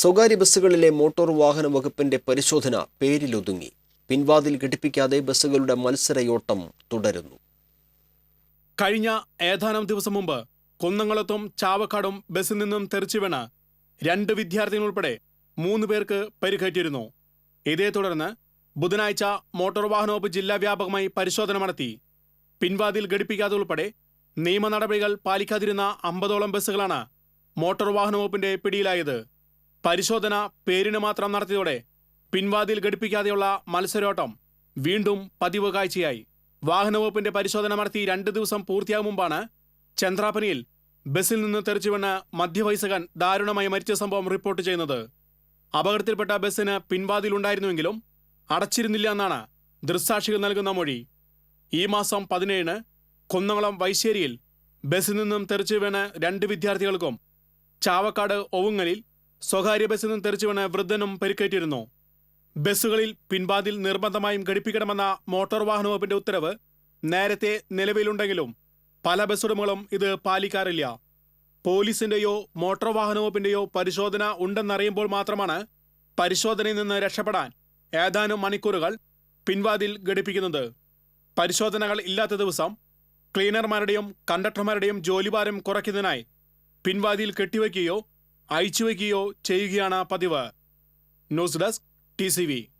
സ്വകാര്യ ബസ്സുകളിലെ മോട്ടോർ വാഹന വകുപ്പിന്റെ പരിശോധന പേരിലൊതുങ്ങി. പിൻവാതിൽ ഘടിപ്പിക്കാതെ ബസ്സുകളുടെ മത്സരയോട്ടം തുടരുന്നു. കഴിഞ്ഞ ഏതാനും ദിവസം മുമ്പ് കുന്നംകുളത്തും ചാവക്കാടും ബസ്സിൽ നിന്നും തെറിച്ചു വീണ് രണ്ട് വിദ്യാർത്ഥികൾ ഉൾപ്പെടെ മൂന്ന് പേർക്ക് പരിക്കേറ്റിരുന്നു. ഇതേ തുടർന്ന് ബുധനാഴ്ച മോട്ടോർ വാഹന വകുപ്പ് ജില്ലാ വ്യാപകമായി പരിശോധന നടത്തി. പിൻവാതിൽ ഘടിപ്പിക്കാതെ ഉൾപ്പെടെ നിയമ നടപടികൾ പാലിക്കാതിരുന്ന അമ്പതോളം ബസ്സുകളാണ് മോട്ടോർ വാഹന വകുപ്പിന്റെ പിടിയിലായത്. പരിശോധന പേരിന് മാത്രം നടത്തിയതോടെ പിൻവാതിൽ ഘടിപ്പിക്കാതെയുള്ള മത്സരോട്ടം വീണ്ടും പതിവ് കാഴ്ചയായി. വാഹനവകുപ്പിന്റെ പരിശോധന നടത്തി രണ്ട് ദിവസം പൂർത്തിയാകും മുമ്പാണ് ചന്ദ്രാപനിയിൽ ബസ്സിൽ നിന്ന് തെറിച്ചു മധ്യവയസ്കൻ ദാരുണമായി മരിച്ച സംഭവം റിപ്പോർട്ട് ചെയ്യുന്നത്. അപകടത്തിൽപ്പെട്ട ബസ്സിന് പിൻവാതിലുണ്ടായിരുന്നുവെങ്കിലും അടച്ചിരുന്നില്ല എന്നാണ് ദൃക്സാക്ഷികൾ നൽകുന്ന മൊഴി. ഈ മാസം പതിനേഴിന് കുന്നംകുളം വൈശ്ശേരിയിൽ ബസ്സിൽ നിന്നും തെറിച്ചു വീണ് രണ്ട് വിദ്യാർത്ഥികൾക്കും ചാവക്കാട് ഒവുങ്ങലിൽ സ്വകാര്യ ബസ്സിൽ നിന്ന് തെറിച്ചു വീണ് വൃദ്ധനും പരിക്കേറ്റിരുന്നു. ബസ്സുകളിൽ പിൻവാതിൽ നിർബന്ധമായും ഘടിപ്പിക്കണമെന്ന മോട്ടോർ വാഹന വകുപ്പിന്റെ ഉത്തരവ് നേരത്തെ നിലവിലുണ്ടെങ്കിലും പല ബസ് ഉടമകളും ഇത് പാലിക്കാറില്ല. പോലീസിന്റെയോ മോട്ടോർ വാഹന വകുപ്പിന്റെയോ പരിശോധന ഉണ്ടെന്നറിയുമ്പോൾ മാത്രമാണ് പരിശോധനയിൽ നിന്ന് രക്ഷപ്പെടാൻ ഏതാനും മണിക്കൂറുകൾ പിൻവാതിൽ ഘടിപ്പിക്കുന്നത്. പരിശോധനകൾ ഇല്ലാത്ത ദിവസം ക്ലീനർമാരുടെയും കണ്ടക്ടർമാരുടെയും ജോലിഭാരം കുറയ്ക്കുന്നതിനായി പിൻവാതിൽ കെട്ടിവയ്ക്കുകയോ അയച്ചുവയ്ക്കുകയോ ചെയ്യുകയാണ് പതിവ്. News desk T